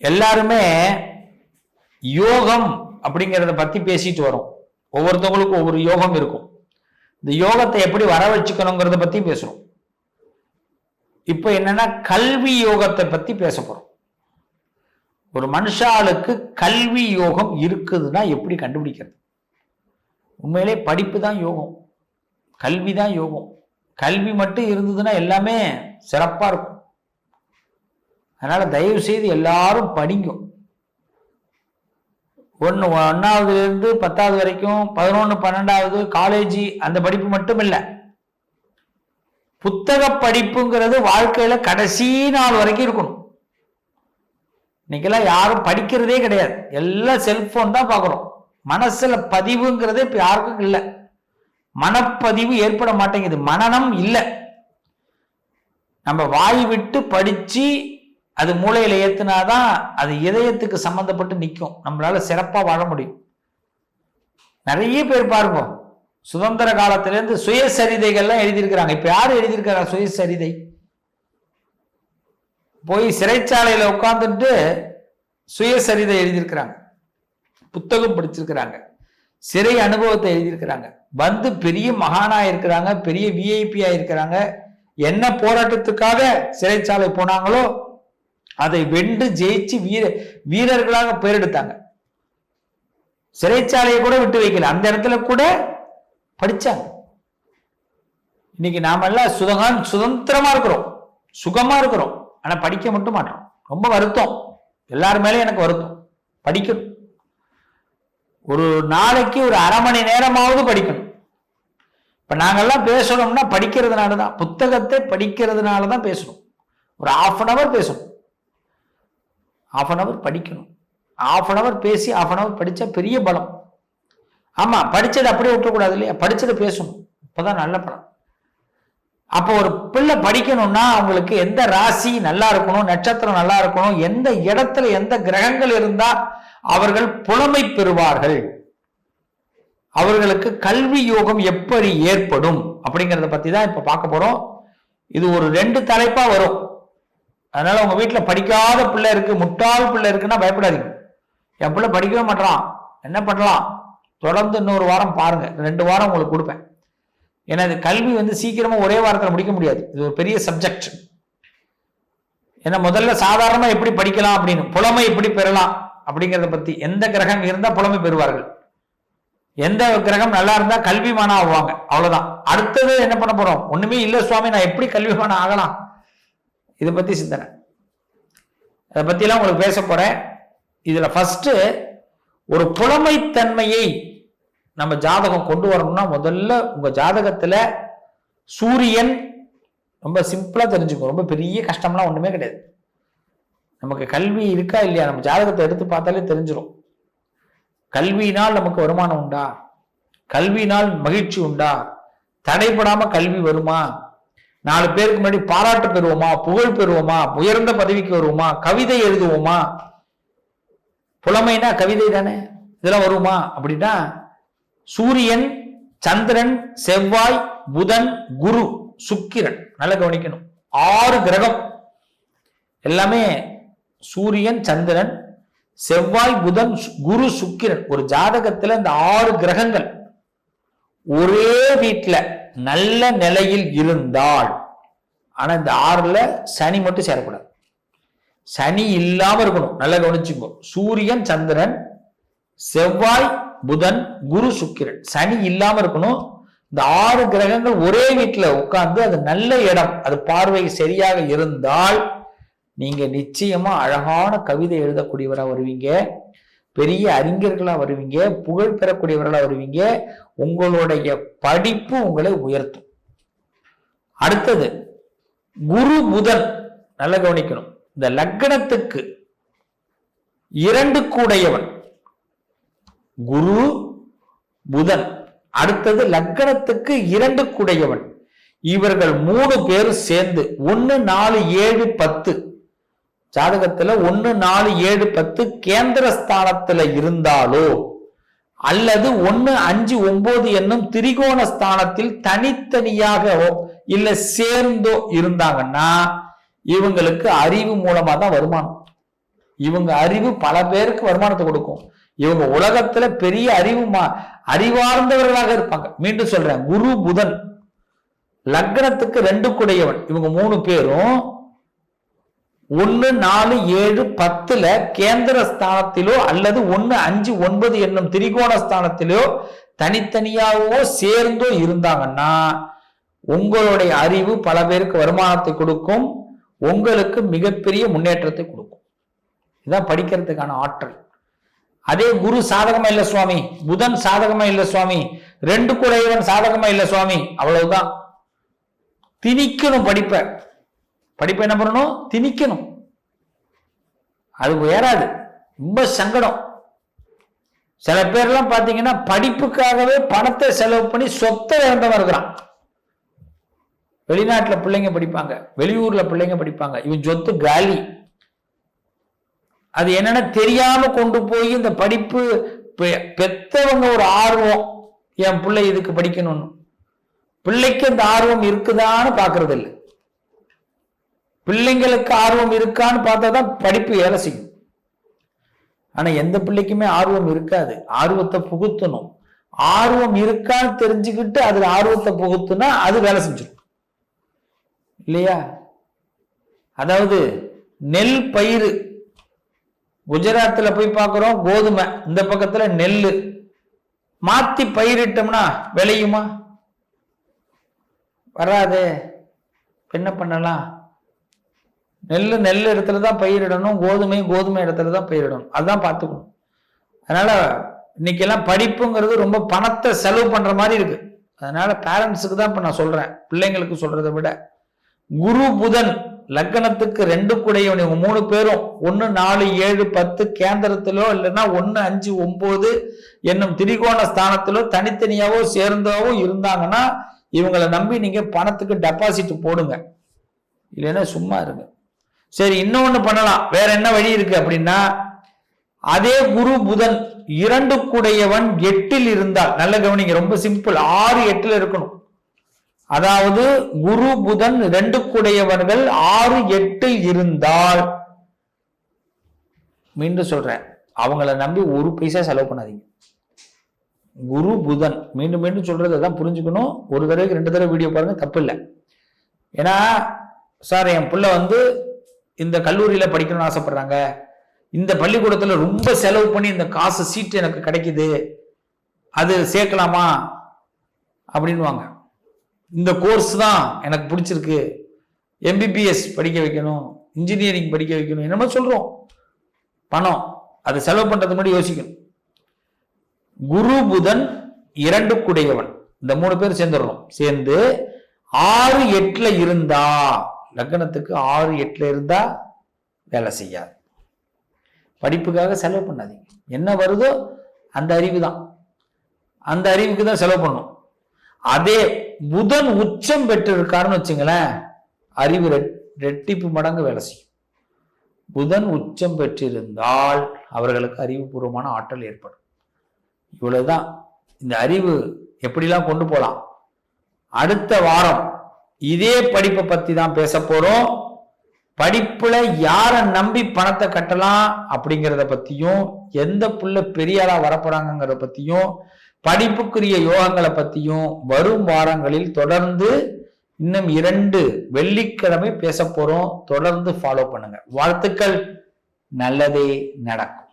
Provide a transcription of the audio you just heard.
எல்லாருமே யோகம் அப்படிங்கிறத பத்தி பேசிட்டு வரோம். ஒவ்வொருத்தவங்களுக்கும் ஒவ்வொரு யோகம் இருக்கும். இந்த யோகத்தை எப்படி வர வச்சுக்கணுங்கிறத பத்தி பேசுறோம். இப்போ என்னன்னா கல்வி யோகத்தை பத்தி பேச போறோம். ஒரு மனுஷாளுக்கு கல்வி யோகம் இருக்குதுன்னா எப்படி கண்டுபிடிக்கிறது? உண்மையிலே படிப்பு தான் யோகம். கல்வி தான் யோகம். கல்வி மட்டும் இருந்ததுன்னா எல்லாமே சிறப்பாக இருக்கும். அதனால தயவு செய்து எல்லாரும் படிக்கும் ஒன்று ஒன்றாவதுலேருந்து பத்தாவது வரைக்கும் பதினொன்று பன்னெண்டாவது காலேஜ் அந்த படிப்பு மட்டும் இல்லை புத்தக படிப்புங்கிறது வாழ்க்கையில் கடைசி நாள் வரைக்கும் இருக்கணும். இன்னைக்கெல்லாம் யாரும் படிக்கிறதே கிடையாது. எல்லாம் செல்போன் தான் பார்க்குறோம் மனசில் பதிவுங்கிறதே இப்போ யாருக்கும் இல்லை. மனப்பதிவு ஏற்பட மாட்டேங்குது. மனநம் இல்லை. நம்ம வாய் விட்டு படித்து அது மூளையில ஏத்துனாதான் அது இதயத்துக்கு சம்பந்தப்பட்டு நிற்கும் நம்மளால சிறப்பா வாழ முடியும். நிறைய பேர் பாருங்க. சுதந்திர காலத்திலேருந்து சுயசரிதைகள்லாம் எழுதியிருக்கிறாங்க. இப்ப யாரு எழுதியிருக்கிறா சுயசரிதை? போய் சிறைச்சாலையில உட்காந்துட்டு சுயசரிதை எழுதியிருக்கிறாங்க. புத்தகம் படிச்சிருக்கிறாங்க. சிறை அனுபவத்தை எழுதியிருக்கிறாங்க. வந்து பெரிய மகானா இருக்கிறாங்க பெரிய விஐபியா இருக்கிறாங்க. என்ன போராட்டத்துக்காக சிறைச்சாலை போனாங்களோ அதை வென்று ஜெயிச்சு வீர வீரர்களாக பேரெடுத்தாங்க சிறைச்சாலையை கூட விட்டு வைக்கல. அந்த இடத்துல கூட படிச்சாங்க. இன்னைக்கு நாம எல்லாம் சுதகான் சுதந்திரமா இருக்கிறோம். சுகமா இருக்கிறோம். ஆனா படிக்க மட்டும் மாட்டோம். ரொம்ப வருத்தம். எல்லாரு மேலேயும் எனக்கு வருத்தம். படிக்கணும். ஒரு நாளைக்கு ஒரு அரை மணி நேரமாவது படிக்கணும். இப்ப நாங்கெல்லாம் பேசணும்னா படிக்கிறதுனால தான் புத்தகத்தை படிக்கிறதுனால தான் பேசணும். ஒரு ஆஃப் அன் அவர் பேசணும். ஆஃப் அன் அவர் படிக்கணும். ஆஃப் அன் அவர் பேசி ஆஃப் அன் அவர் படித்தா பெரிய பலம். ஆமாம் படித்ததை அப்படியே விட்டுறக்கூடாது இல்லையா? படித்ததை பேசணும். இப்பதான் நல்ல பலம். அப்போ ஒரு பிள்ளை படிக்கணும்னா அவங்களுக்கு எந்த ராசி நல்லா இருக்கணும் நட்சத்திரம் நல்லா இருக்கணும் எந்த இடத்துல எந்த கிரகங்கள் இருந்தா அவர்கள் புலமை பெறுவார்கள். அவர்களுக்கு கல்வி யோகம் எப்படி ஏற்படும் அப்படிங்கிறத பத்தி தான் இப்ப பார்க்க போறோம். இது ஒரு ரெண்டு தலைப்பா வரும். அதனால உங்க வீட்டில் படிக்காத பிள்ளை இருக்கு முட்டாள் பிள்ளை இருக்குன்னா பயப்படாதீங்க. என் பிள்ளை படிக்கவே மாட்டான் என்ன பண்ணலாம்? தொடர்ந்து இன்னொரு வாரம் பாருங்க. ரெண்டு வாரம் உங்களுக்கு கொடுப்பேன். ஏன்னா இது கல்வி வந்து சீக்கிரமா ஒரே வாரத்தில் முடிக்க முடியாது. இது ஒரு பெரிய சப்ஜெக்ட் ஏன்னா முதல்ல சாதாரணமா எப்படி படிக்கலாம் அப்படின்னு புலமை எப்படி பெறலாம் அப்படிங்கிறத பத்தி எந்த கிரகம் இருந்தால் புலமை பெறுவார்கள். எந்த கிரகம் நல்லா இருந்தா கல்விமானம் ஆவாங்க. அவ்வளவுதான். அடுத்தது என்ன பண்ண போறோம்? ஒண்ணுமே இல்ல சுவாமி நான் எப்படி கல்விமானம் ஆகலாம்? இதை பற்றி சிந்தனை. அதை பற்றிலாம் உங்களுக்கு பேச போகிறேன் இதில் ஃபஸ்ட்டு ஒரு புலமைத்தன்மையை நம்ம ஜாதகம் கொண்டு வரணும்னா முதல்ல உங்கள் ஜாதகத்தில் சூரியன் ரொம்ப சிம்பிளாக தெரிஞ்சுக்கும் ரொம்ப பெரிய கஷ்டம்லாம் ஒன்றுமே கிடையாது. நமக்கு கல்வி இருக்கா இல்லையா? நம்ம ஜாதகத்தை எடுத்து பார்த்தாலே தெரிஞ்சிடும் கல்வியினால் நமக்கு வருமானம் உண்டா? கல்வியினால் மகிழ்ச்சி உண்டா? தடைப்படாமல் கல்வி வருமா? நாலு பேருக்கு முன்னாடி பாராட்டு பெறுவோமா புகழ் பெறுவோமா உயர்ந்த பதவிக்கு வருவோமா கவிதை எழுதுவோமா? புலமைனா கவிதை தானே? இதெல்லாம் வருமா? அப்படின்னா சூரியன் சந்திரன் செவ்வாய் புதன் குரு சுக்கிரன். நல்லா கவனிக்கணும். ஆறு கிரகம். எல்லாமே சூரியன் சந்திரன் செவ்வாய் புதன் சு- குரு சுக்கிரன். ஒரு ஜாதகத்துல இந்த ஆறு கிரகங்கள் ஒரே வீட்டில் நல்ல நிலையில் இருந்தால். ஆனால் இந்த ஆறில் சனி மட்டும் சேரக்கூடாது. சனி இல்லாமல் இருக்கணும். நல்லா கவனிச்சுக்கோ. சூரியன் சந்திரன் செவ்வாய் புதன் குரு சுக்கிரன். சனி இல்லாமல் இருக்கணும். இந்த ஆறு கிரகங்கள் ஒரே வீட்டில் உட்கார்ந்து அது நல்ல இடம். அது பார்வை சரியாக இருந்தால் நீங்க நிச்சயமா அழகான கவிதை எழுதக்கூடியவராக வருவீங்க. பெரிய அறிஞர்களாக வருவீங்க புகழ் பெறக்கூடியவர்களாக வருவீங்க உங்களுடைய படிப்பு உங்களை உயர்த்தும். அடுத்தது குரு புதன் நல்லா கவனிக்கணும். இந்த லக்னத்துக்கு இரண்டு கூடையவன் குரு புதன். அடுத்தது லக்னத்துக்கு இரண்டு கூடையவன். இவர்கள் மூணு பேரும் சேர்ந்து ஒன்னு நாலு ஏழு பத்து ஜாதகத்துல ஒன்னு நாலு ஏழு பத்து கேந்திர ஸ்தானத்துல இருந்தாலோ அல்லது ஒன்னு அஞ்சு ஒன்பது என்னும் திரிகோண ஸ்தானத்தில் தனித்தனியாக இல்ல சேர்ந்தோ இருந்தாங்கன்னா இவங்களுக்கு அறிவு மூலமா தான் வருமானம். இவங்க அறிவு பல பேருக்கு வருமானத்தை கொடுக்கும். இவங்க உலகத்துல பெரிய அறிவு மா- அறிவார்ந்தவர்களாக இருப்பாங்க. மீண்டும் சொல்றேன் குரு புதன் லக்னத்துக்கு ரெண்டு குடையவன். இவங்க மூணு பேரும் ஒன்று நாலு ஏழு பத்துல கேந்திர ஸ்தானத்திலோ அல்லது ஒன்று அஞ்சு ஒன்பது என்னும் திரிகோண ஸ்தானத்திலோ தனித்தனியாகவோ சேர்ந்தோ இருந்தாங்கன்னா உங்களுடைய அறிவு பல பேருக்கு வருமானத்தை கொடுக்கும் உங்களுக்கு மிகப்பெரிய முன்னேற்றத்தை கொடுக்கும். இதுதான் படிக்கிறதுக்கான ஆற்றல். அதே குரு சாதகமா இல்லை சுவாமி? புதன் சாதகமா இல்லை சுவாமி? ரெண்டு குடையவன் சாதகமா இல்லை சுவாமி? அவ்வளவுதான். திணிக்கணும் படிப்பை. படிப்பை என்ன பண்ணணும்? திணிக்கணும். அது உயராது ரொம்ப சங்கடம். சில பேர்லாம் பார்த்தீங்கன்னா படிப்புக்காகவே பணத்தை செலவு பண்ணி சொத்தை இழந்தவன் இருக்கிறான். வெளிநாட்டில் பிள்ளைங்க படிப்பாங்க. வெளியூரில் பிள்ளைங்க படிப்பாங்க. இவன் சொத்து காலி. அது என்னன்னா தெரியாம கொண்டு போய் இந்த படிப்பு பெ- பெத்தவங்க ஒரு ஆர்வம். என் பிள்ளை இதுக்கு படிக்கணும்னு. பிள்ளைக்கு இந்த ஆர்வம் இருக்குதான்னு பாக்குறது இல்லை பிள்ளைங்களுக்கு ஆர்வம் இருக்கான்னு பார்த்தா தான் படிப்பு வேலை செய்யும். ஆனா எந்த பிள்ளைக்குமே ஆர்வம் இருக்காது. ஆர்வத்தை புகுத்தணும். ஆர்வம் இருக்கான்னு தெரிஞ்சுக்கிட்டு அதுல ஆர்வத்தை புகுத்துனா அது வேலை செஞ்சிடும். இல்லையா? அதாவது நெல் பயிர் குஜராத்தில் போய் பார்க்குறோம் கோதுமை. இந்த பக்கத்தில் நெல் மாற்றி பயிரிட்டோம்னா விளையுமா? வராதே. என்ன பண்ணலாம்? நெல் நெல் இடத்துல தான் பயிரிடணும் கோதுமை கோதுமை இடத்துல தான் பயிரிடணும் அதுதான் பார்த்துக்கணும். அதனால இன்னைக்கெல்லாம் படிப்புங்கிறது ரொம்ப பணத்தை செலவு பண்ணுற மாதிரி இருக்கு. அதனால பேரண்ட்ஸுக்கு தான் இப்போ நான் சொல்றேன். பிள்ளைங்களுக்கு சொல்றதை விட குரு புதன் லக்னத்துக்கு ரெண்டு கூடையவன் இவங்க மூணு பேரும் ஒன்று நாலு ஏழு பத்து கேந்திரத்திலோ இல்லைன்னா ஒன்று அஞ்சு ஒம்பது என்னும் திரிகோண ஸ்தானத்திலோ தனித்தனியாவோ சேர்ந்தாவோ இருந்தாங்கன்னா இவங்களை நம்பி நீங்கள் பணத்துக்கு டெபாசிட் போடுங்க. இல்லைன்னா சும்மா இருங்க. சரி இன்னொன்னு பண்ணலாம். வேற என்ன வழி இருக்கு அப்படின்னா அதே குரு புதன் இரண்டு கூடையவன் எட்டில் இருந்தால் நல்ல கவனிங்க ரொம்ப சிம்பிள் ஆறு எட்டில் இருக்கணும். அதாவது குரு புதன் ரெண்டு கூடையவர்கள் ஆறு எட்டில் இருந்தால் மீண்டும் சொல்றேன் அவங்கள நம்பி ஒரு பைசா செலவு பண்ணாதீங்க. குரு புதன் மீண்டும் மீண்டும் சொல்றது அதான் புரிஞ்சுக்கணும். ஒரு தடவைக்கு ரெண்டு தடவை வீடியோ பாருங்க தப்பு இல்லை ஏன்னா சார் என் பிள்ளை வந்து இந்த கல்லூரியில் படிக்கணும்னு ஆசைப்படுறாங்க. இந்த பள்ளிக்கூடத்தில் ரொம்ப செலவு பண்ணி இந்த காசு சீட்டு எனக்கு கிடைக்குது. அது சேர்க்கலாமா? அப்படின்வாங்க இந்த கோர்ஸ் தான் எனக்கு பிடிச்சிருக்கு. எம்பிபிஎஸ் படிக்க வைக்கணும். இன்ஜினியரிங் படிக்க வைக்கணும். என்னமோ சொல்கிறோம் பணம். அது செலவு பண்ணுறது முன்னாடி யோசிக்கணும். குரு புதன் இரண்டு குடையவன். இந்த மூணு பேர் சேர்ந்துடுறோம் சேர்ந்து ஆறு எட்டில் இருந்தா லக்னத்துக்கு ஆறு எட்டில் இருந்தால் வேலை செய்யாது. படிப்புக்காக செலவு பண்ணாதீங்க. என்ன வருதோ அந்த அறிவு தான் அந்த அறிவுக்கு தான் செலவு பண்ணும். அதே புதன் உச்சம் பெற்றிருக்காருன்னு வச்சுங்களேன் அறிவு ரெட்- ரெட்டிப்பு மடங்கு வேலை செய்யும். புதன் உச்சம் பெற்றிருந்தால் அவர்களுக்கு அறிவுபூர்வமான ஆற்றல் ஏற்படும். இவ்வளவுதான். இந்த அறிவு எப்படிலாம் கொண்டு போகலாம் அடுத்த வாரம் இதே படிப்பை பத்தி தான் பேச போறோம். படிப்புல யாரை நம்பி பணத்தை கட்டலாம் அப்படிங்கிறத பத்தியும் எந்த புள்ள பெரிய ஆளா வரப்போறாங்கிறத பத்தியும் படிப்புக்குரிய யோகங்களை பத்தியும் வரும் வாரங்களில் தொடர்ந்து இன்னும் இரண்டு வெள்ளிக்கிழமை பேச போறோம். தொடர்ந்து ஃபாலோ பண்ணுங்க. வாழ்த்துக்கள். நல்லதே நடக்கும்.